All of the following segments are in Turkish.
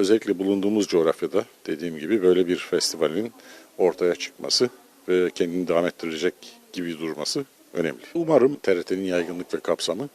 özellikle bulunduğumuz coğrafyada dediğim gibi böyle bir festivalin ortaya çıkması ve kendini devam ettirecek gibi durması önemli. Umarım TRT'nin yaygınlık ve kapsamı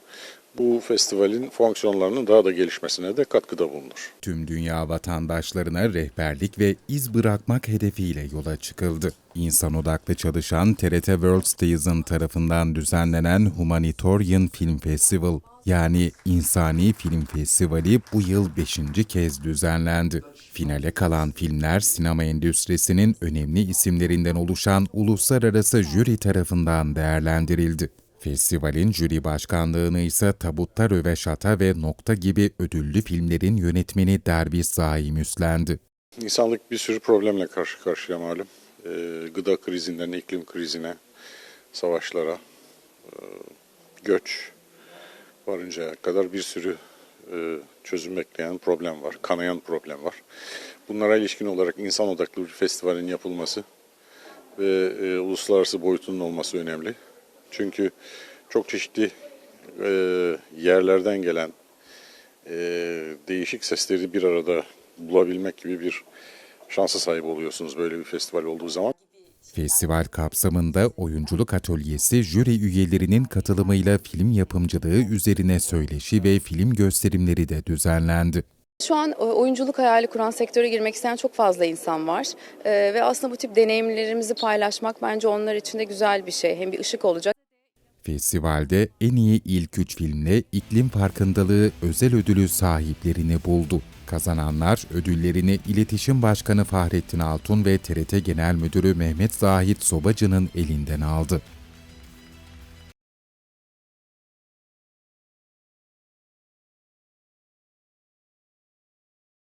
bu festivalin fonksiyonlarının daha da gelişmesine de katkıda bulunur. Tüm dünya vatandaşlarına rehberlik ve iz bırakmak hedefiyle yola çıkıldı. İnsan odaklı çalışan TRT World Station tarafından düzenlenen Humanitarian Film Festival yani İnsani Film Festivali bu yıl 5. kez düzenlendi. Finale kalan filmler sinema endüstrisinin önemli isimlerinden oluşan uluslararası jüri tarafından değerlendirildi. Festivalin jüri başkanlığını ise Tabutta Röveşata ve Nokta gibi ödüllü filmlerin yönetmeni Derviş Zaim üstlendi. İnsanlık bir sürü problemle karşı karşıya malum. Ee, gıda krizinden iklim krizine, savaşlara, e, göç varıncaya kadar bir sürü e, çözüm bekleyen problem var, kanayan problem var. Bunlara ilişkin olarak insan odaklı bir festivalin yapılması ve e, uluslararası boyutunun olması önemli. Çünkü çok çeşitli e, yerlerden gelen değişik sesleri bir arada bulabilmek gibi bir şansa sahip oluyorsunuz böyle bir festival olduğu zaman. Festival kapsamında oyunculuk atölyesi jüri üyelerinin katılımıyla film yapımcılığı üzerine söyleşi ve film gösterimleri de düzenlendi. Şu an e, oyunculuk hayali kuran sektöre girmek isteyen çok fazla insan var. Ee, ve aslında bu tip deneyimlerimizi paylaşmak bence onlar için de güzel bir şey. Hem bir ışık olacak. Festivalde en iyi ilk üç filmle iklim farkındalığı özel ödülü sahiplerini buldu. Kazananlar ödüllerini İletişim Başkanı Fahrettin Altun ve TRT Genel Müdürü Mehmet Zahit Sobacı'nın elinden aldı.